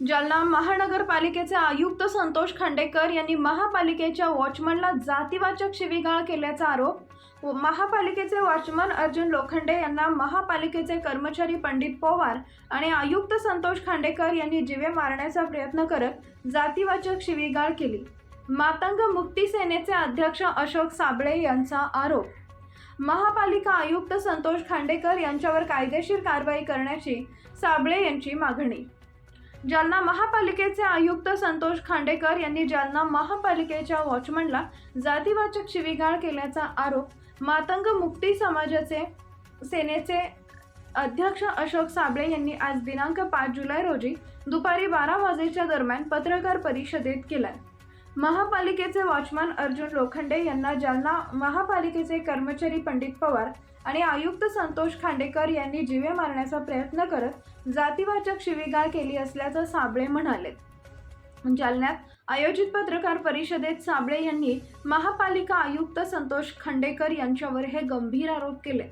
जालना महानगरपालिकेचे आयुक्त संतोष खांडेकर यांनी महापालिकेच्या वॉचमनला जातीवाचक शिवीगाळ केल्याचा आरोप व महापालिकेचे वॉचमन अर्जुन लोखंडे यांना महापालिकेचे कर्मचारी पंडित पवार आणि आयुक्त संतोष खांडेकर यांनी जिवे मारण्याचा प्रयत्न करत जातीवाचक शिवीगाळ केली. मातंग मुक्ती सेनेचे अध्यक्ष अशोक साबळे यांचा आरोप. महापालिका आयुक्त संतोष खांडेकर यांच्यावर कायदेशीर कारवाई करण्याची साबळे यांची मागणी. जालना महापालिकेचे आयुक्त संतोष खांडेकर यांनी जालना महापालिकेच्या वॉचमनला जातीवाचक शिवीगाळ केल्याचा आरोप मातंग मुक्ती समाजाचे सेनेचे अध्यक्ष अशोक साबळे यांनी आज दिनांक पाच जुलै रोजी दुपारी बारा वाजेच्या दरम्यान पत्रकार परिषदेत केलाय. महापालिकेचे वॉचमन अर्जुन लोखंडे यांना जालना महापालिकेचे कर्मचारी पंडित पवार आणि आयुक्त संतोष खांडेकर यांनी जीवे मारण्याचा प्रयत्न करत जातीवाचक शिवीगाळ केली असल्याचं साबळे म्हणाले जालन्यात आयोजित पत्रकार परिषदेत साबळे यांनी महापालिका आयुक्त संतोष खांडेकर यांच्यावर हे गंभीर आरोप केले.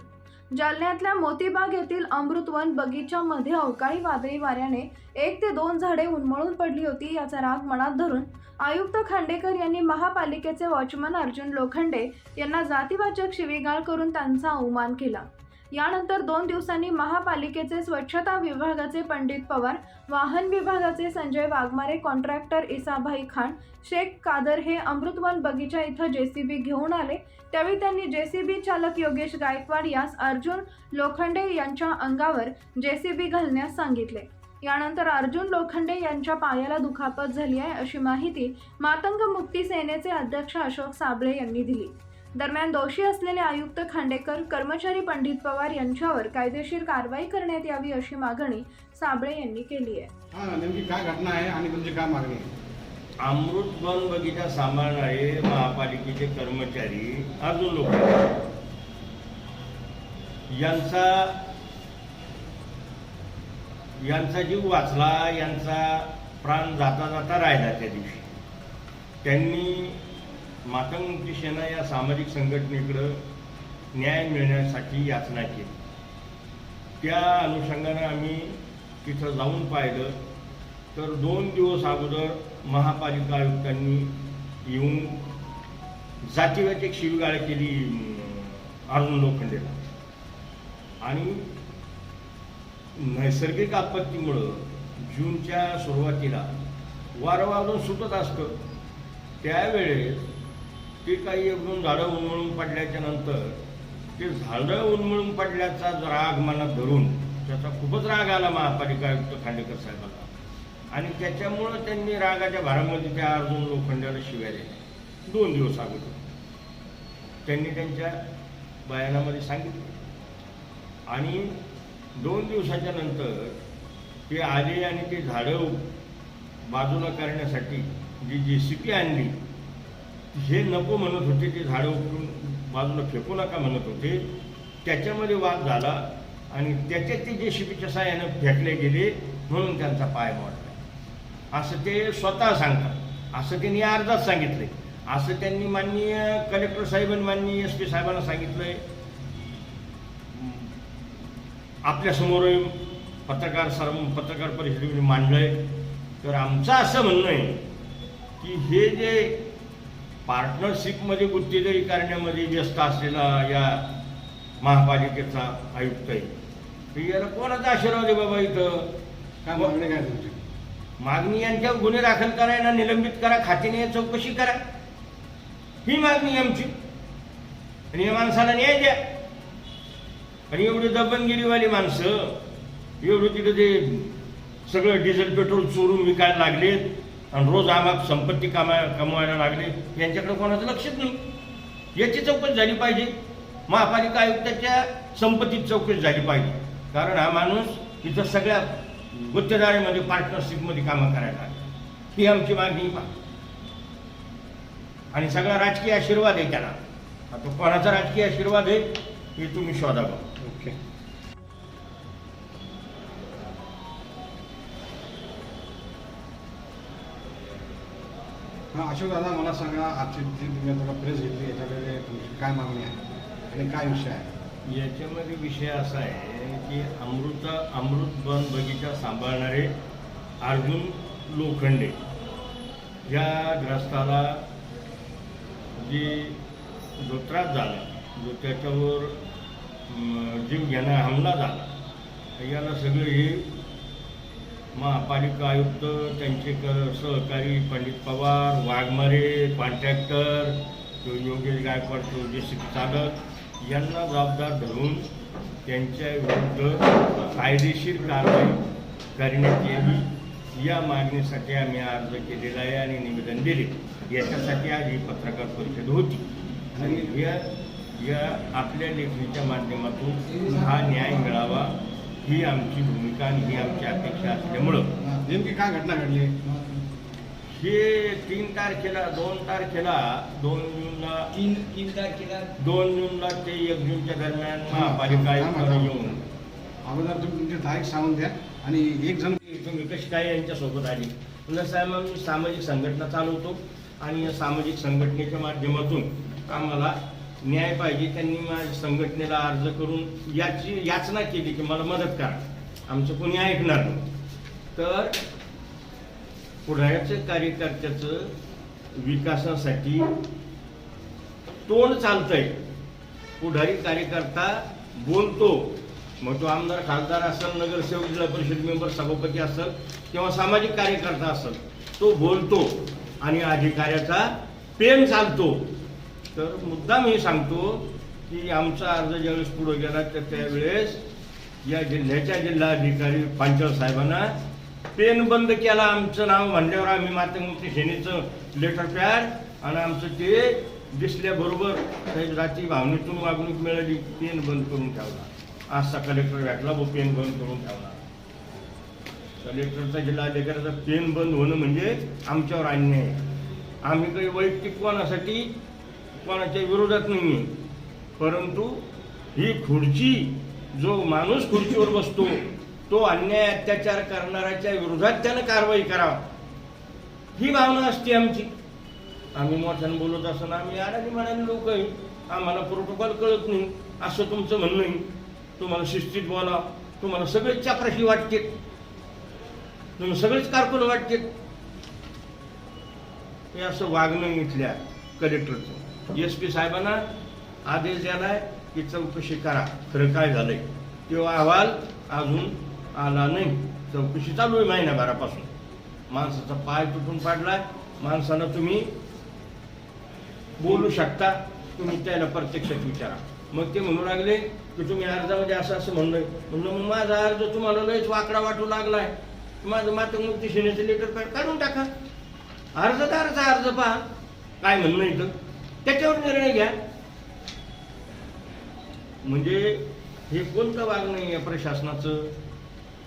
जालन्यातल्या मोतीबाग येथील अमृतवन बगीच्यामध्ये अवकाळी वादळी वाऱ्याने एक ते दोन झाडे उन्मळून पडली होती याचा राग मनात धरून आयुक्त खांडेकर यांनी महापालिकेचे वॉचमन अर्जुन लोखंडे यांना जातीवाचक शिवीगाळ करून त्यांचा अवमान केला. यानंतर दोन दिवसांनी महापालिकेचे स्वच्छता विभागाचे पंडित पवार वाहन विभागाचे संजय वाघमारे कॉन्ट्रॅक्टर इसाभाई खान शेख कादर हे अमृतवन बगीचा इथं जेसीबी घेऊन आले. त्यावेळी त्यांनी जेसीबी चालक योगेश गायकवाड यास अर्जुन लोखंडे यांच्या अंगावर जेसीबी घालण्यास सांगितले. यानंतर अर्जुन लोखंडे यांच्या पायाला दुखापत झाली आहे अशी माहिती मातंग मुक्ती सेनेचे अध्यक्ष अशोक साबळे यांनी दिली. दरम्यान दोषी असलेले आयुक्त खांडेकर कर्मचारी पंडित पवार यांच्यावर कायदेशीर कारवाई करण्यात यावी अशी मागणी साबळे यांनी केली आहे. हा नेमकी काय घटना आहे आणि तुमची काय मागणी आहे? अमृत वन बगीचा सांभाळणारे महापालिकेचे कर्मचारी अर्जुन लोक यांचा यांचा जीव वाचला यांचा प्राण जाता जाता राहिला त्या दिवशी. त्यांनी मातंगमुक्ती सेना या सामाजिक संघटनेकडं न्याय मिळण्यासाठी याचना केली. त्या अनुषंगानं आम्ही तिथं जाऊन पाहिलं तर दोन दिवस अगोदर महापालिका आयुक्तांनी येऊन जातीवाचक शिवगाळ केली अरुण लोखंडेला. आणि नैसर्गिक आपत्तीमुळं जूनच्या सुरुवातीला वारं वाजून सुटत असतं. त्यावेळेस ते काही एकदम झाडं उन्मळून पडल्याच्या नंतर ते झाडं उन्मळून पडल्याचा राग मनात धरून त्याचा खूपच राग आला महापालिका आयुक्त खांडेकर साहेबांना. आणि त्याच्यामुळं त्यांनी रागाच्या भारामध्ये त्या अर्जुन लोखंडाला शिव्या दिल्या. दोन दिवस अगोदर. त्यांनी त्यांच्या बयानामध्ये सांगितलं. आणि दोन दिवसाच्या नंतर ते आले आणि ते झाडं बाजूला करण्यासाठी जी जे सी पी आणली हे नको म्हणत होते ते झाडं उपटून बाजूला फेकू नका म्हणत होते त्याच्यामध्ये वाद झाला आणि त्याच्यात ते जे शिपीच्या साह्यानं फेकले गेले म्हणून त्यांचा पाय मोडला. असं ते स्वतः सांगतात. असं त्यांनी अर्जात सांगितलं. असं त्यांनी माननीय कलेक्टर साहेबांनी माननीय एस पी साहेबांना सांगितलंय. आपल्यासमोर पत्रकार सर पत्रकार परिषदेमध्ये मांडलंय. तर आमचं असं म्हणणं आहे की हे जे पार्टनरशिपमध्ये गुत्तेदारी करण्यामध्ये व्यस्त असलेला या महापालिकेचा आयुक्त आहे. याला कोणाचा आशीर्वाद आहे बाबा इथं? काय मागणी काय तुमची? मागणी यांच्या गुन्हे दाखल करा यांना निलंबित करा खात्याने चौकशी करा. ही मागणी आमची. आणि या माणसाला न्याय द्या. आणि एवढी दबनगिरीवाली माणसं एवढं तिथं ते सगळं डिझेल पेट्रोल चोरून विकायला लागलेत. आणि रोज आम्हाला संपत्ती कामा कमवायला लागले यांच्याकडे कोणाचं लक्षच नाही. याची चौकशी झाली पाहिजे. महापालिका आयुक्ताच्या संपत्तीत चौकशी झाली पाहिजे. कारण हा माणूस इथं सगळ्या गुत्तेदारीमध्ये पार्टनरशिपमध्ये कामं करायला लागला. ही आमची मागणी आणि सगळा राजकीय आशीर्वाद आहे त्याला. आता कोणाचा राजकीय आशीर्वाद आहे हे तुम्ही शोधा अशोक दादा मला सांगा आजची जी तुम्ही आता प्रेस घेतली याच्याकडे तुमची काय मागणी आहे? आणि काय विषय आहे? याच्यामध्ये विषय असा आहे की अमृत अमृत बन बगीचा सांभाळणारे अर्जुन लोखंडे या ग्रस्ताला जी जो त्रास झाला जो त्याच्यावर जीव घेणा हमला झाला याला सगळे हे महापालिका आयुक्त त्यांचे क सहकारी पंडित पवार वाघमारे कॉन्ट्रॅक्टर योगेश गायकवाड तो जे चालक यांना जबाबदार धरून त्यांच्या विरुद्ध कायदेशीर कारवाई करण्यात यावी. या मागणीसाठी आम्ही अर्ज केलेला आहे आणि निवेदन दिले. याच्यासाठी आज ही पत्रकार परिषद होती. आणि या या आपल्या लेखणीच्या माध्यमातून हा न्याय मिळावा. ही आमची भूमिका आणि ही आमची अपेक्षा असल्यामुळं नेमकी काय घटना घडली? हे तीन तारखेला दोन तारखेला दोन जूनला तीन तीन तारखेला? दोन जूनला ते एक जूनच्या दरम्यान महापालिका आयुक्तांना येऊन. अगोदर तुम्ही तुमचे तारीख सांगून द्या आणि एक जण तुम्ही कशी काय यांच्यासोबत आली. पुन्हा साहेब आम्ही सामाजिक संघटना चालवतो आणि या सामाजिक संघटनेच्या माध्यमातून आम्हाला न्याय पाहिजे त्यांनी माझ्या संघटनेला अर्ज करून याची याचना केली की मला मदत करा. आमचं कोणी ऐकणार नाही. तर पुढाऱ्याचं कार्यकर्त्याचं विकासासाठी तोंड चालतंय. पुढारी कार्यकर्ता बोलतो. मग तो आमदार खासदार असेल नगरसेवक जिल्हा परिषद मेंबर सभापती असेल किंवा सामाजिक कार्यकर्ता असेल तो बोलतो. आणि अधिकाऱ्याचा पेन चालतो. तर मुद्दाम हे सांगतो की आमचा अर्ज ज्यावेळेस पुढे गेला तर त्यावेळेस या जिल्ह्याच्या जिल्हाधिकारी पांचळ साहेबांना पेन बंद केला. आमचं नाव म्हणल्यावर आम्ही मातंगमुक्ती सेनेचं लेटर पॅड आणि आमचं ते दिसल्याबरोबर काही जाती भावनेतून वागणूक मिळाली पेन बंद करून ठेवला. आजचा कलेक्टर भेटला व पेन बंद करून ठेवला. कलेक्टरचा जिल्हाधिकाऱ्याचा पेन बंद होणं म्हणजे आमच्यावर अन्याय आम्ही काही वैयक्तिक कोणासाठी कोणाच्या विरोधात नाही आहे परंतु ही खुर्ची जो माणूस खुर्चीवर बसतो तो अन्याय अत्याचार करणाऱ्याच्या विरोधात त्यानं कारवाई करावा. ही भावना असते आमची. आम्ही मोठ्यानं बोलत असताना आम्ही अडाणी म्हणाले लोक आहे. आम्हाला प्रोटोकॉल कळत नाही. असं तुमचं म्हणणं आहे. तुम्हाला शिस्तीत बोला तुम्हाला सगळेच चापराशी वाटते तुम्ही सगळेच कारकून वाटते हे असं वागणं इथल्या कलेक्टरचं एस पी साहेबांना आदेश द्यालाय की चौकशी करा. खरं काय झालंय? तो अहवाल अजून आला नाही. चौकशी चालू आहे महिन्याभरापासून माणसाचा पाय तुटून पाडलाय. माणसानं तुम्ही बोलू शकता. तुम्ही त्याला प्रत्यक्षात विचारा. मग ते म्हणू लागले की तुम्ही अर्जामध्ये असं असं म्हणलंय. म्हणलं मग माझा अर्ज तुम्हाला लयच वाकडा वाटू लागलाय. माझं मातृमूर्ती सेनेचं लेटर पॅड काढून टाका. अर्जदाराचा अर्ज पहा. काय म्हणणं इथं? त्याच्यावर निर्णय घ्या. म्हणजे हे कोणतं वागणं आहे प्रशासनाचं?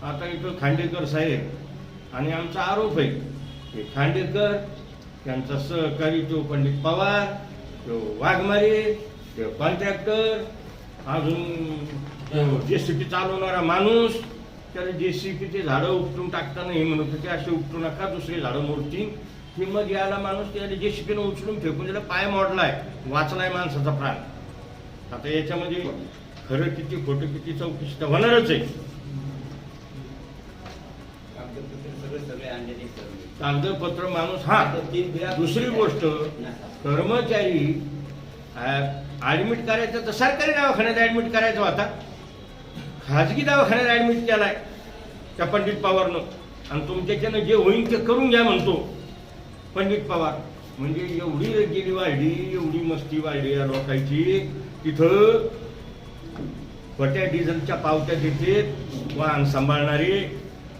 आता इथं खांडेकर साहेब आणि आमचा आरोप आहे. हे खांडेकर त्यांचा सहकारी तो पंडित पवार तो वाघमारे तो कॉन्ट्रॅक्टर अजून जे सी पी चालवणारा माणूस त्याला जे सी पीचे झाडं उपटून टाकताना हे म्हणत होते असे उपटू नका दुसरे झाडं मोडतील. की मग याला माणूस त्याला जे सी उचलून फेकून त्याला पाय मोडलाय. वाचलाय माणसाचा प्राण. आता याच्यामध्ये खरं किती खोटं किती चौकशी तर होणारच आहे. कागदपत्र कागदपत्र माणूस हा दुसरी गोष्ट कर्मचारी ऍडमिट करायचं तर सरकारी दवाखान्यात ऍडमिट करायचा होता खाजगी दवाखान्यात ऍडमिट केलाय त्या पंडित पवारनं. आणि तुमच्याच्यानं जे होईल ते करून घ्या म्हणतो. पंडित पवार. म्हणजे एवढी गेली वाढली एवढी मस्ती वाढली या लोकांची तिथं खोट्या डिझेलच्या पावत्या देते वाहन सांभाळणारे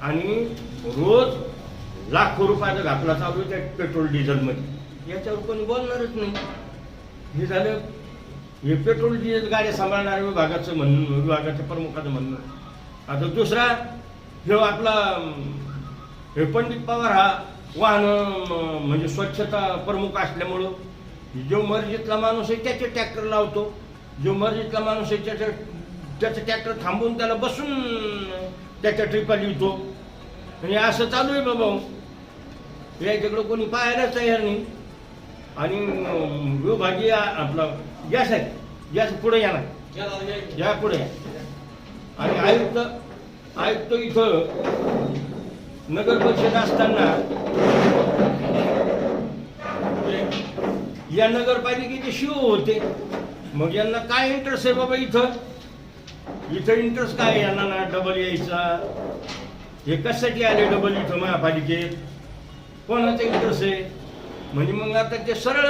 आणि रोज लाखो रुपयाचा घातला चालू त्या पेट्रोल डिझेलमध्ये. याच्यावर कोणी बोलणारच नाही. हे झालं हे पेट्रोल डिझेल गाड्या सांभाळणाऱ्या विभागाचं म्हणणं विभागाच्या प्रमुखाचं म्हणणं. आता दुसरा हे आपला हे पंडित पवार हा वाहन म्हणजे स्वच्छता प्रमुख असल्यामुळं जो मर्जीतला माणूस आहे त्याचे ट्रॅक्टर लावतो. जो मर्जीतला माणूस आहे त्याच्या त्याचं ट्रॅक्टर थांबून त्याला बसून त्याच्या ट्रिपा लिहितो. म्हणजे असं चालू आहे बाबा. याच्याकडं कोणी पाहायलाच तयार नाही. आणि अं, विभागीय आपला गॅस आहे गॅस पुढे येणार या पुढे या. आणि आयुक्त आयुक्त इथं नगर परिषद असताना या नगरपालिकेचे शिव होते. मग यांना काय इंटरेस्ट आहे बाबा इथं? इथं इंटरेस्ट काय? यांना ना डबल यायचा. हे कशासाठी आले डबल इथं महापालिकेत? कोणाचा इंटरेस्ट आहे? म्हणजे मग आता ते सरळ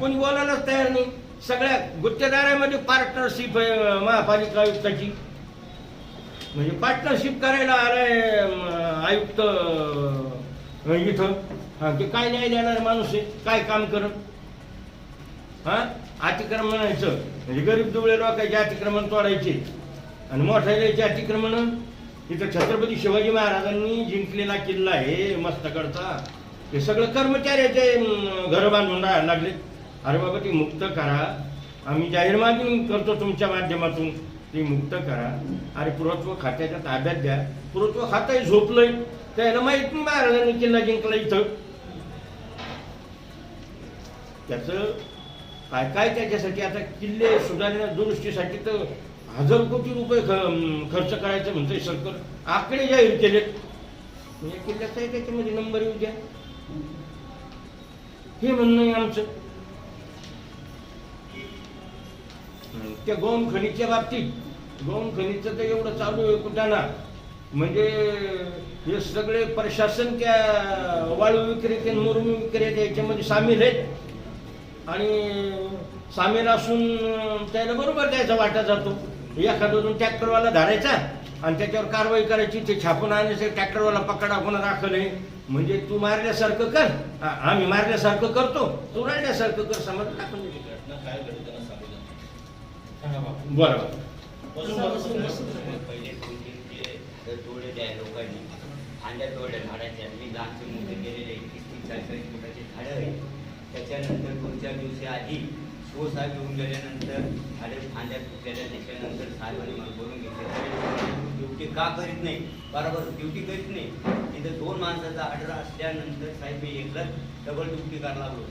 कोणी बोलायलाच तयार नाही. सगळ्या गुत्तेदारामध्ये पार्टनरशिप आहे महापालिका आयुक्ताची. म्हणजे पार्टनरशिप करायला आलाय आयुक्त इथं. हा ते काय न्याय देणार माणूस आहे? काय काम करत? हा? अतिक्रमणाचं म्हणायचं म्हणजे गरीब दुबळे लोकांचे अतिक्रमण तोडायचे. आणि मोठ्या अतिक्रमण इथं छत्रपती शिवाजी महाराजांनी जिंकलेला किल्ला आहे मस्तकडचा हे सगळं कर्मचाऱ्याचे घर बांधून राहायला लागले अरे बाबा ती मुक्त करा. आम्ही जाहीर मागणी करतो तुमच्या माध्यमातून. ती मुक्त करा आणि पुरातत्व खात्याच्या ताब्यात द्या. पुरातत्व खातंही झोपलंय. त्याला माहीत नाही महाराजांनी किल्ला जिंकला इथं. त्याचं काय काय त्याच्यासाठी? आता किल्ले सुधारण्या दुरुस्तीसाठी तर हजार कोटी रुपये ख- खर्च करायचं म्हणतोय सरकार. आकडे जाहीर केलेत. म्हणजे किल्ल्याचा त्याच्यामध्ये नंबर येऊ द्या. हे म्हणणं आहे आमचं. त्या गौण खनिजच्या बाबतीत. गौण खनिजचं तर एवढं चालू आहे कुठाना म्हणजे हे सगळे प्रशासन त्या वाळू विक्रेते मुरमी विक्रेते याच्यामध्ये सामील आहेत. आणि सामील असून त्याला बरोबर द्यायचा वाटा जातो. एखादा दोन ट्रॅक्टरवाला धरायचा आणि त्याच्यावर कारवाई करायची ते छापून आणायचं ट्रॅक्टरवाला पकडा कोणा दाखल म्हणजे तू मारल्यासारखं कर. आम्ही मारल्यासारखं करतो. तू राहिल्यासारखं कर. समज टाकून बरोबर पहिले दोन तीन किल्ले तर तोडले त्या लोकांनी तोडल्या झाडाच्या मी लहानचे मोठे केलेले तीस तीस चाळीस चाळीस फुटाचे झाडं आहे त्याच्यानंतर दोन चार दिवशी आधी शो साहेब येऊन गेल्यानंतर झाडे फांद्या तुटलेल्या त्याच्यानंतर साहेबांनी मला बोलून घेतले. ड्युटी का करीत नाही? बरोबर ड्युटी करीत नाही. तिथं दोन माणसाचा ऑर्डर असल्यानंतर साहेब मी एकलाच डबल ड्युटी करायला लागलो.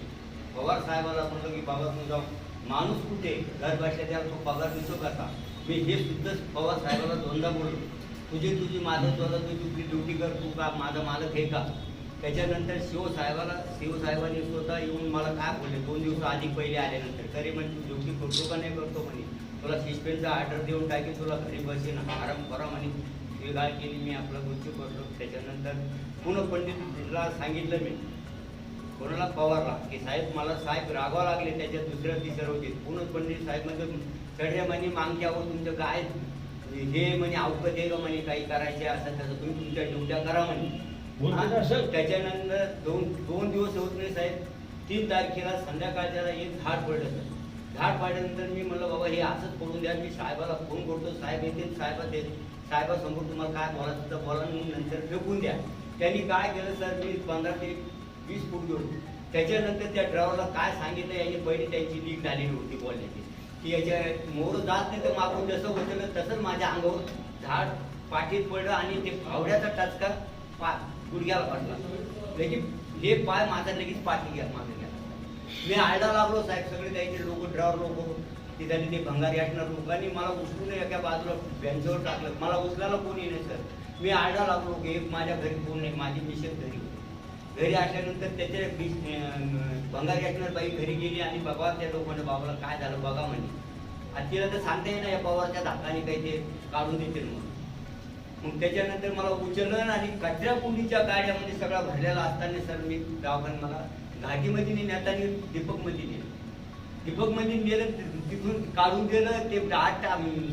पवार साहेबाला म्हणलं की बाबा तू जाऊ माणूस कुठे? घर बसल्या तो पगार मिळतो कसा मी हे सुद्धा पवार साहेबाला दोनदा बोललो. तुझी तुझी माझं तुला तू तुझी ड्युटी कर तू का माझा मालक हे का? त्याच्यानंतर शिव साहेबाला स्वतः येऊन मला काय बोलले? दोन दिवस आधी पहिले आल्यानंतर. तरी म्हणजे तू ड्युटी करतो का नाही करतो? म्हणे. तुला सस्पेंडचा ऑर्डर देऊन टाकी तुला घरी बसेन. आराम करा म्हणे. शिगाळ केली मी आपलं गोष्टी करतो. त्याच्यानंतर पुन्हा पंडितला सांगितलं मी. कोणाला पवारला की साहेब मला साहेब रागावं लागले त्याच्या दुसऱ्या तिसऱ्या रोजी पुन्हा पंडित साहेब म्हणजे चढ्या म्हणे मागच्यावर तुमचं काय? हे म्हणे अवकत आहे का म्हणे काही करायचे असं तसं तुम्ही तुमच्या ड्युट्या करा म्हणे. हा? त्याच्यानंतर दोन दोन दिवस होत नाही साहेब. तीन तारखेला संध्याकाळच्याला एक झाड पडलं. सर झाड पाडल्यानंतर मी म्हणलं बाबा हे असंच पडून द्या. मी साहेबाला फोन करतो. साहेब येतील साहेबा ते साहेबासमोर तुम्हाला काय बोलायचं तर बोला म्हणून नंतर फेकून द्या. त्यांनी काय केलं सर मी पंधरा ते वीस फूट घेऊन त्याच्यानंतर त्या ड्रायव्हरला काय सांगितलं याची पहिली त्यांची लीक झालेली होती बोलण्याची की याच्या मोर जात नाही तर मागून जसं होतं तसंच माझ्या अंगावर झाड पाठीत पडलं आणि ते फावड्याचा टचका पा गुडघ्याला पडला. लगेच हे पाय माझा लगेच पाठी घ्या माझा घ्या मी आयडा लागलो साहेब सगळे त्याचे लोक ड्रायव्हर लोक तिथले ते भंगार याटणार लोकांनी मला उचलून एका बाजूला बँचवर टाकलं. मला उचलायला कोणी नाही सर मी आयडा लागलो की एक माझ्या घरी कोण नाही माझी मिशन घरी होती. घरी असल्यानंतर त्याच्या बी- भंगार याटणार बाई घरी गेली आणि बाबा त्या लोकांना बाबाला काय झालं बघा म्हणे. आणि तिला तर सांगता येईना या पवारच्या धाकाने काही ते काढून देतील म्हणून. मग त्याच्यानंतर मला उचललं आणि कचऱ्या कुंडीच्या गाड्यामध्ये सगळा भरलेला असताना सर मी दवाखान्यात मला घाटीमध्ये नेताना दीपकमध्ये नेलं. दीपकमध्ये नेलं तिथून काढून दिलं ते आठ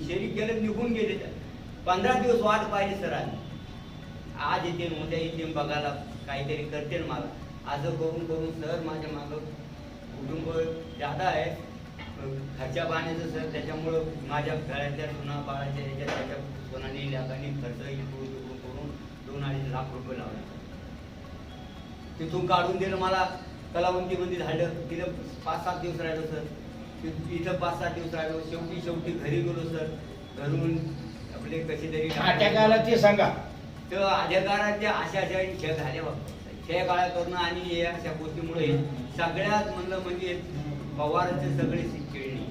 शेरी केलं निघून गेले पंधरा दिवस वाट पाहिजे सर आम्ही आज येतील उद्या येतील बघायला काहीतरी करतील मला. असं करून करून सर माझ्या मागं कुटुंब जादा आहे. खर्चा पाण्याचं सर त्याच्यामुळं माझ्या घरातल्या सुना बाळाच्या याच्या त्याच्या कोणाने लाखांनी खर्च इकडून तिकडून करून दोन अडीच लाख रुपये लावले. तिथून काढून दिलं मला कलावंतीमध्ये झालं. तिथं पाच सात दिवस राहिलो सर. इथं पाच सात दिवस राहिलो. शेवटी शेवटी घरी गेलो सर. घरून आपले कसे तरी ते सांगा. तर अधिकाराच्या अशा अशा छे झाल्या बघ छे काळा करणं आणि हे अशा गोष्टीमुळे सगळ्यात म्हणलं म्हणजे पवारांचे सगळे खेळणी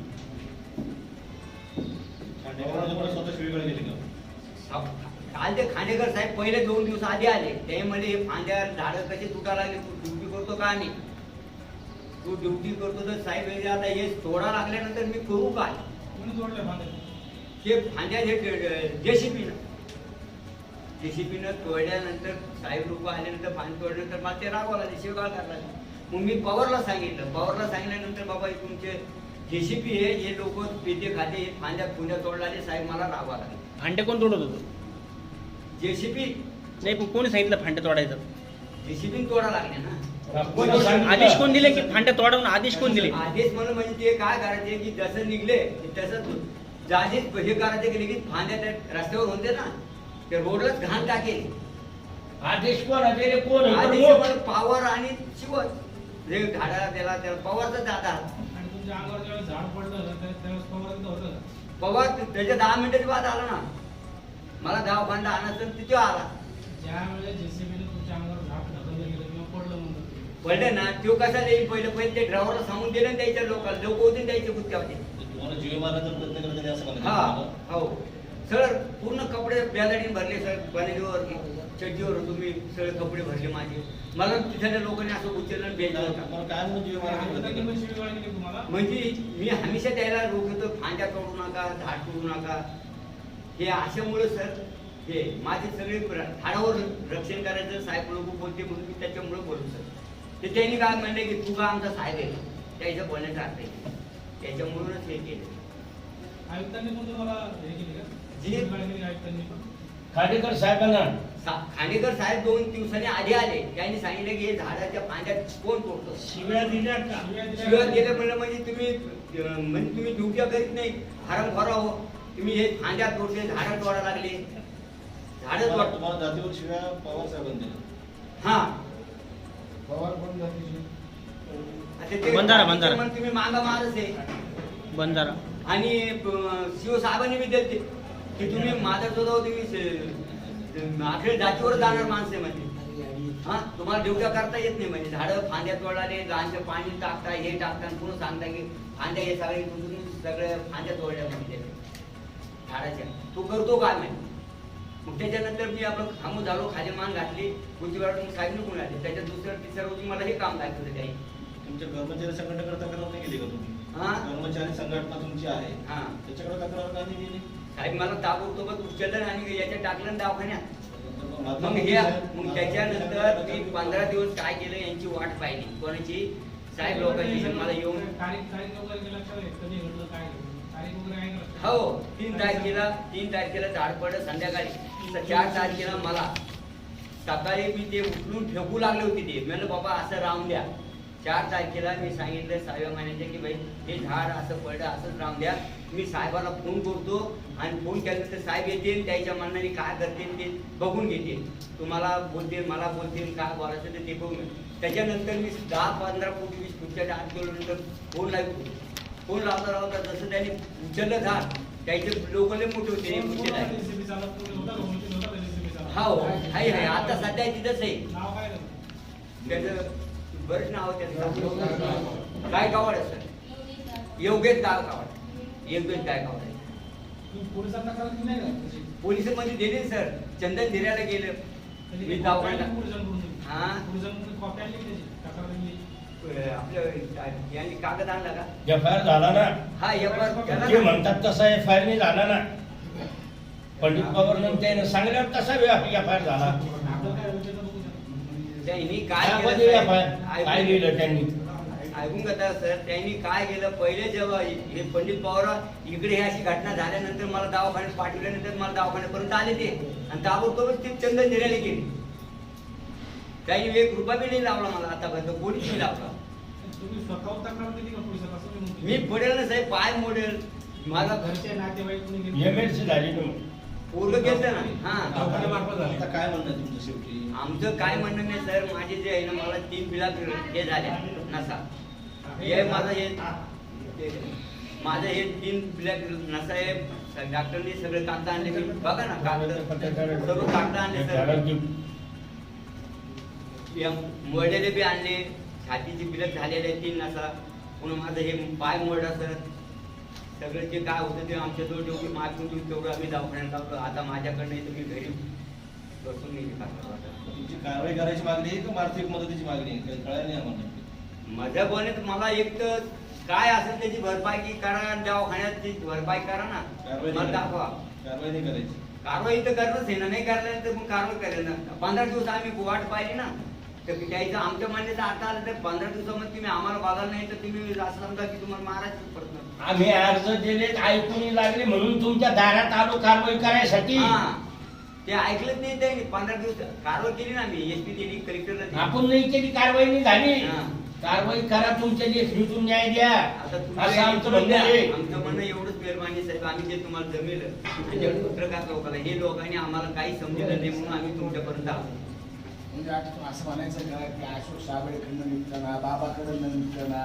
काल ते खांडेकर साहेब पहिले दोन दिवस आधी आले ते म्हणले हे फांद्या झाडं कसे तुटायला लागले तू ड्युटी करतो का आम्ही तू ड्युटी करतो तर साहेब हे आता हे तोडा लागल्यानंतर मी करू काय ते फांद्या जेसीपीनं जेसीपीनं तोडल्यानंतर साहेब लोक आल्यानंतर फांदी तोडल्यानंतर मला ते रागवायला लागले शिवगाळ करायला मग मी पवारला सांगितलं. पवारला सांगितल्यानंतर बाबा हे तुमचे जेसीपी हे हे लोक पेते खाते हे फांद्या फुंद्या तोडलाले साहेब मला रागवा लागले. फांटे कोण तोडत होतं? जेसीपी नाही पण कोणी सांगितलं फांटे तोडायचं? जेसीबी तोडा लागले ना? आदेश कोण दिले की फांटे तोडवून आदेश कोण दिले? आदेश म्हणून म्हणजे ते काय करायचे की जसं निघले तसं जाजे हे करायचे की लगेच फांद्या त्या रस्त्यावर होते ना. ते रोडलाच घाण टाकेल आदेश रे कोण आदेश प्रमुख? म्हणजे पवार आणि शिवत जे झाडा त्याला त्याला पवारचा दादा आणि तुमच्या अंगावर ज्यावेळेस झाड पडलं त्यावेळेस पवार होतं? पवार त्याच्या दहा मिनिटाच्या बाद आला ना. मला दवाखान्यात आणायचं तिथे आला. ज्यावेळेस JCB ने तुमच्या अंगावर झाड ढकललं गेलं किंवा पडलं म्हणून. पडलं ना तो कसा देईल पहिले पहिले ते ड्रायव्हरला सांगून दिलं ना त्याच्या लोकांना लोक होते त्याचे गुत्त्यावरती तुम्हाला जीवे मारण्याचा प्रयत्न करतात असं हा? हो. सर पूर्ण कपडे बॅलडीन भरले सर बनेजवर चड्डीवर तुम्ही सगळे कपडे भरले माझे. मला तिथल्या लोकांनी असं उचललं म्हणजे मी हमेशा त्याला रोखतो फांद्या तोडू नका झाड तोडू नका. हे अशामुळे सर हे माझे सगळे प्र- झाडावर रक्षण करायचं साहेब लोक बोलते म्हणून मी त्याच्यामुळे बोलू सर. ते त्यांनी काय म्हणले की तू का आमचा साहेब आहे? त्याचं बोलण्याचं अर्थ आहे. त्याच्यामुळेच हे केलं. आयुक्तांनी तुम्हाला हे केली का? खाडेकर साहेबांना. सा- खांडेकर साहेब दोन दिवसांनी आधी आले. त्यांनी सांगितलं की हे झाडाच्या फांद्यात कोण तोडतो? शिव्या दिल्या का? शिव्या दिल्या- शिवाय गेलं म्हणलं म्हणजे तुम्ही अं, म्हणजे तुम्ही ड्युट्या करीत नाही. हरम खरा हो तुम्ही हे फांद्या तोडले झाडं तोडा लागले. झाडं तुम्हाला तोड तुम्हाला जातीवर शिव्या पवार साहेबांनी दिल्या. हा. पवार कोण जातीचे? आता ते- बंधारा, बंधारा. मग तुम्ही मागा मारच आहे बंजारा आणि अं, शिवसाहेबांनी बी दिले की तुम्ही माझा सुद्धा तुम्ही जातीवर जाणार माणसे म्हणजे. हा तुम्हाला ड्युट्या करता येत नाही म्हणजे. झाडं फांद्या तोडणारे गांचं पाणी टाकता हे टाकता आणि पुन्हा सांगता की फांद्या हे सगळे तुम्ही सगळे फांद्या तोडल्या म्हणजे. झाडाच्या. तो करतो काय माहिती मग त्याच्यानंतर मी आपलं खामू झालो खाली मान घातली मग साहेब निघून आले त्याच्या दुसऱ्या तिसऱ्या रोजी मला हे काम दाखवलं काही. तुमच्या कर्मचारी संघटनेकडे तक्रार नाही केली का तुम्ही? हा? कर्मचारी संघटना तुमची आहे. हा. त्याच्याकडे तक्रार का नाही केली? साहेब मला ताबडतोब उचललं आणि याच्या टाकलं दवाखान्यात. मग हे मग त्याच्यानंतर मी पंधरा दिवस काय केलं यांची वाट पाहिली. कोणाची? साहेब लोकांची मला येऊन? हो तीन तारखेला तीन तारखेला झाड पडलं संध्याकाळी. तर चार तारखेला मला सकाळी मी ते उचलून फेकू लागले होते ते. म्हणलं बाबा असं राहून द्या. चार तारखेला मी सांगितलं सहाव्या महिन्याच्या की बाई हे झाड असं पडलं असंच राहून द्या. मी साहेबाला फोन करतो आणि फोन केल्यानंतर साहेब येतील त्याच्या मनाने काय करतील ते बघून घेतील. तुम्हाला बोलतील मला बोलतील काय बोलायचं ते ते बघून. त्याच्यानंतर मी दहा पंधरा फूट वीस फूटच्या आत गेल्यानंतर फोन लावतो फोन लावता लावता जसं त्यांनी उचललं झाड त्याचे लोक लय मोठे होते. हे? हो आहे आता सध्या तिथंच आहे? त्याचं? बरेच नाव त्याचं काय गावाड आहे सर? योगेश गाव गावाड योगेश काय गावाड आहे? तुम्ही पोलिसांना तक्रार दिली नाही का त्याची? पोलीसमध्ये दिले सर. चंदन झिऱ्याला गेलं. मी? हा. दिली? यांनी कागद आणला का? एफ आय आर झाला ना. हा एफ आर ते म्हणतात तसा एफ आय आर नाही झाला ना. पंडित पवार त्याने सांगल्यावर कसा एफ आय आर झाला आपलं काय होतं ते बघू द्या. त्यांनी काय काय केलं लिहिलं त्यांनी? ऐकून घेता सर. त्यांनी काय केलं? पहिले जेव्हा हे पंडित पवार इकडे ही अशी घटना झाल्यानंतर मला दवाखान्यात पाठवल्यानंतर मला दवाखान्यापर्यंत आले ते. आणि ताबडतोबच ते चंदन दिरायला गेले त्यांनी एक रुपया बी नाही लावला मला आतापर्यंत कोणीच नाही लावला. मी पडेल ना साहेब. पाय मोडेल. माझा घरचे नातेवाईक झाली पोरग गेलं ना. हा. आता काय म्हणणं आहे तुमचं शेवटी? आमचं काय म्हणणं नाही सर. माझे जे आहे ना मला तीन बिला हे झाल्या नसा. हे माझं हे माझं हे तीन ब्लॅक नसा आहे डॉक्टरने सगळे कागद आणले. मी बघा ना कागद. सर्व कागद आणले सर. या मोडलेले बी आणले. छातीची बिलक झालेले तीन नसा. पुन्हा माझं हे पाय मोडला सर. सगळं जे काय होतं ते आमच्या जवळ जेवढी मागून तेवढं आम्ही दवाखान्यात लावतो आता माझ्याकडनं तुम्ही घरी बसून हे आता. तुमची कारवाई करायची मागणी आहे का? आर्थिक मदतीची मागणी आहे? काही कळायला नाही आम्हाला. माझ्या बोलण्यात मला एक तर काय असेल त्याची भरपाई की करा दवाखान्यात ती भरपाई करा ना. मला नाही दाखवा. कारवाई नाही करायची. कारवाई तर करणंच आहे ना नाही करणार तर मग कारवाई करेल ना पंधरा दिवस आम्ही वाट पाहिली ना. तर त्याचं आमच्या मान्यता आता आलं तर पंधरा दिवसामध्ये तुम्ही आम्हाला बघायला नाही तर तुम्ही असं समजा की तुम्हाला मारायचं पडत आम्ही अर्ज दिले ऐकून लागले म्हणून तुमच्या दारात आलो कारवाई करायसाठी. ते ऐकलंच नाही त्यांनी पंधरा दिवस. कारवाई केली ना आम्ही एस पी दिली कलेक्टरला. आपण नाही केली कारवाई नाही झाली. कारवाई करा तुमच्या लेखणीतून न्याय द्या. असं आमचं म्हणणं आहे. आमचं म्हणणं एवढंच मेहरबानी साहेब. आम्ही जे तुम्हाला जमेल त्याच्यावर पत्रकार लोकांना हे लोकांनी आम्हाला काही समजलं नाही म्हणून आम्ही तुमच्यापर्यंत आलो. म्हणजे आज असं म्हणायचं का की अशोक साबळेकडनं निघताना बाबाकडनं निघताना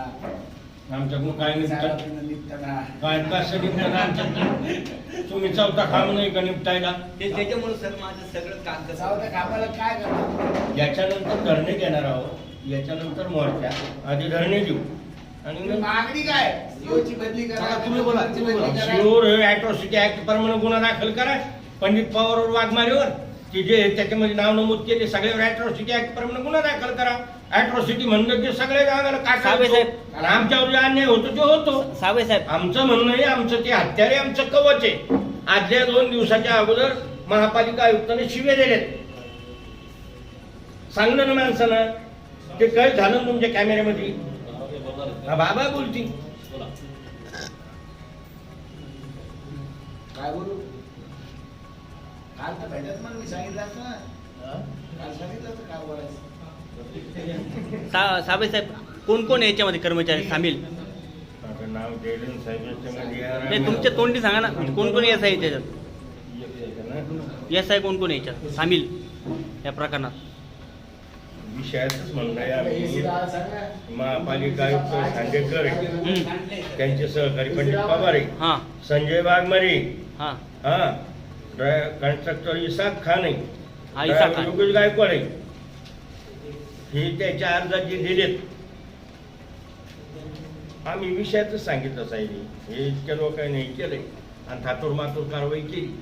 आमच्याकडून काय निघतात साहेबाकडनं निघताना. काय कसं निघतात आमच्याकडून? तुम्ही चौथा खाम नाही का निपटायला? ते त्याच्यामुळे सर माझं सगळं जाऊ कामाला काय याच्यानंतर धरणे घेणार आहोत. याच्यानंतर मोर्चा. आधी धरणे देऊ आणि मग मागणी काय? सीओची बदली करा तुम्ही बोला, तुम्ही बोला. बदली करा. शिवर अॅट्रॉसिटी ऍक्ट प्रमाणे गुन्हा दाखल करा. पंडित पवारवर वाघमारेवर. की जे त्याच्यामध्ये नाव नमूद केले सगळ्यावर अॅट्रॉसिटी ऍक्ट प्रमाणे गुन्हा दाखल करा. अॅट्रॉसिटी म्हणलं की सगळे. साहेब. आणि आमच्यावर जे अन्याय होतो तो होतो. सावे साहेब. आमचं म्हणणं आहे आमचं ते हत्यारे आमचं कवच आहे आदल्या दोन दिवसाच्या अगोदर महापालिका आयुक्ताने शिवे दिलेत. सांगलं ना माणसानं ते काय झालं ना तुमच्या कॅमेऱ्यामध्ये हा बाबा बोलती बोला काय बोलू? काल तर भेटत मग मी सांगितलं असतं ना. काल सांगितलं होतं काय बोलायचं? सा सावे साहेब कोण कोण याच्यामध्ये कर्मचारी सामील? नाव जयलन नाही तुमच्या तोंडी सांगा ना. कोण कोण एस आहे त्याच्यात एस आहे कोण कोण याच्यात? सामील. या प्रकरणात. विषयातच आम्ही सांगा महापालिका आयुक्त खांडेकर. त्यांचे सहकारी पंडित पवार हां. संजय वाघमारे हां. हा. कन्स्ट्रक्टर इसाक खान आहे. योगेश गायकवाड आहे. हे त्याच्या अर्जात जे दिलेत आम्ही विषयातच सांगितलं साहेब. हे इतक्या लोकांनी केलंय. आणि थातूर मातूर कारवाई केली.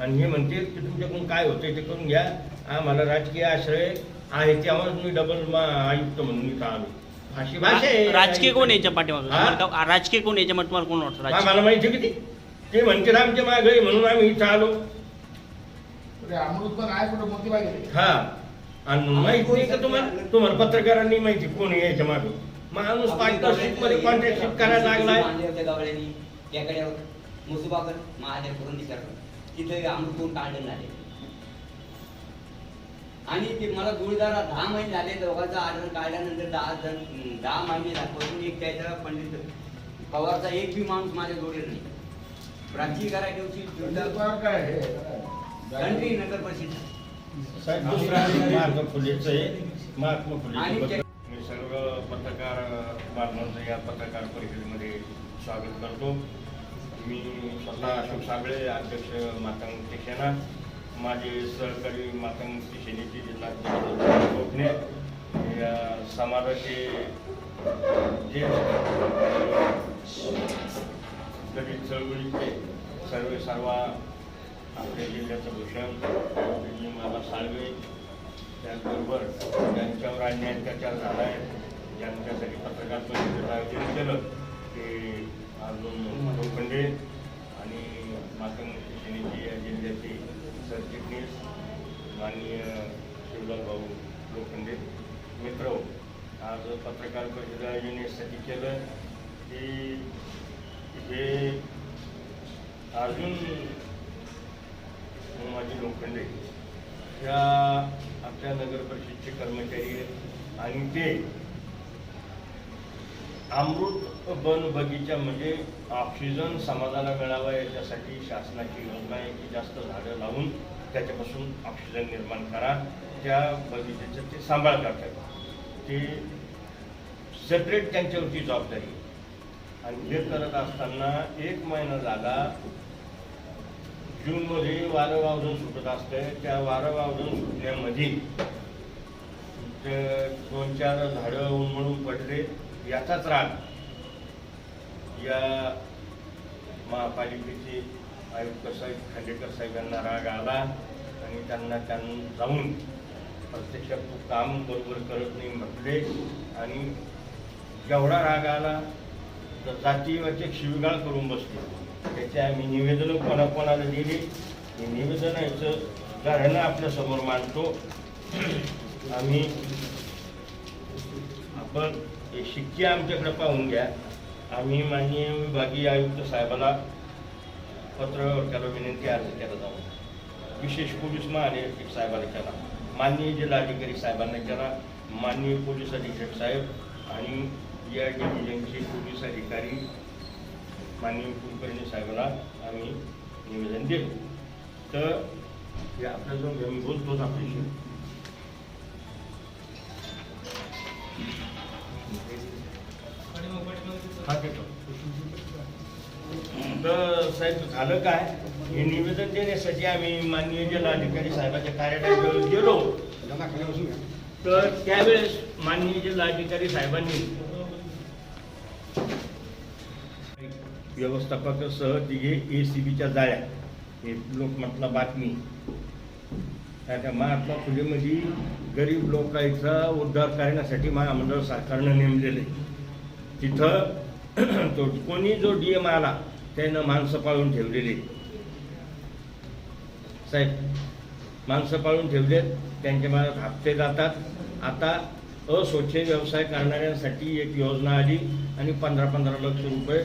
आणि हे म्हणते की तुमच्याकडून काय होतंय ते करून घ्या. आम्हाला राजकीय आश्रय आहे त्यामुळे मी डबल आयुक्त म्हणून इथं आलो. अशी भाषा आहे. राजकीय कोण याच्या पाठीमागं? राजकीय कोण याच्यामध्ये तुम्हाला कोण वाटतं? आम्हाला माहिती किती? ते म्हणते आमच्या मागे म्हणून आम्ही इथं आलो. अमृत पण आहे कुठं? मोठी बागे हा. आणि माहीत नाही का तुम्हाला? तुम्हाला पत्रकारांनी माहिती कोण आहे याच्या मागे? माणूस पार्टनरशिपमध्ये कॉन्ट्रॅक्टशिप करायला लागलाय. त्याकडे मुसुबाकर महादेव करून तिथे अमृत कोण काढले झाले आणि ते मला जोडीदारा दहा महिने झाले दोघांचा आर्डर काढल्यानंतर दहा जण दहा महिने दाखवून एक त्याचा पंडित पवारचा एक बी माणूस माझ्या जोडीला नाही. प्राची करायची जोडीदार काय हे? घंटी नगर परिषद. साहेब दुसरा फुलेचं आहे. महात्मा आणि फुले मी सर्व पत्रकार बांधवांचं या पत्रकार परिषदेमध्ये स्वागत करतो. मी स्वतः अशोक साबळे अध्यक्ष मातंग सेना माझे सहकारी मातंग सेनेचे जिल्हा कोकणे या समाजाचे जे शेतकरी चळवळीचे सर्वे सर्व आपल्या जिल्ह्याचं भूषण मला साळवे त्याचबरोबर ज्यांच्यावर अन्याय अत्याचार झाला आहे ज्यांच्यासाठी पत्रकार परिषद आयोजन केलं ते अजून लोखंडे आणि मातंग सेनेची या जिल्ह्याचे सरचिटणीस माननीय शिवलाल भाऊ लोखंडे मित्र हो, आज पत्रकार परिषद आयोजन केलं. की अर्जुन माझी लोखंडे ह्या आपल्या नगर परिषदचे कर्मचारी आहेत. आणि ते अमृत वन बगीचा म्हणजे ऑक्सिजन समाजाला मिळावा याच्यासाठी शासनाची योजना आहे की जास्त झाडं लावून त्याच्यापासून ऑक्सिजन निर्माण करा. त्या बगीचाचं ते सांभाळ करतात. ते सेपरेट त्यांच्यावरती जबाबदारी आणि हे करत असताना एक महिना झाला जूनमध्ये वारं वावरून सुटत असते त्या वारं वावरून सुटण्यामध्ये दोन चार झाडं उन्मळून पडले याचाच राग या महापालिकेचे आयुक्त साहेब खांडेकर साहेबांना राग आला आणि त्यांना त्यांना जाऊन प्रत्यक्षात तू काम बरोबर करत नाही म्हटले. आणि जेवढा राग आला तर जातीवाचक शिवगाळ करून बसले. त्याचे आम्ही निवेदनं कोणाकोणाला दिली? हे निवेदनाचं आपल्या आपल्यासमोर मांडतो. आम्ही आपण हे शिक्के आमच्याकडे पाहून घ्या. आम्ही माननीय विभागीय आयुक्त साहेबाला पत्र त्याला विनंती अर्ज केला जाऊन विशेष पोलीस महानिरीक्षक साहेबाला केला. माननीय जिल्हाधिकारी साहेबांना केला. माननीय पोलीस अधीक्षक साहेब आणि या डिव्हिजनचे पोलीस अधिकारी माननीय कुलकर्णी साहेबांना आम्ही निवेदन दिलं तर आपल्या जो मी बोलतोच आपल्याशी हा देतो. तर साहेब झालं काय? हे निवेदन देण्यासाठी आम्ही माननीय जिल्हाधिकारी साहेबाच्या कार्यालयात गेलो. तर त्यावेळेस माननीय जिल्हाधिकारी साहेबांनी व्यवस्थापकासह तिघे ए सी बीच्या जाळ्या हे लोकमतला बातमी. त्या महात्मा फुलेमध्ये गरीब लोकांचा उद्धार करण्यासाठी महामंडळ सरकारनं नेमलेलं आहे. तिथं तो कोणी जो डी एम आला त्यानं माणसं पाळून ठेवलेली साहेब माणसं पाळून ठेवलेत त्यांच्या मनात हप्ते जातात. आता अस्वच्छ व्यवसाय करणाऱ्यांसाठी एक योजना आली आणि पंधरा पंधरा लक्ष रुपये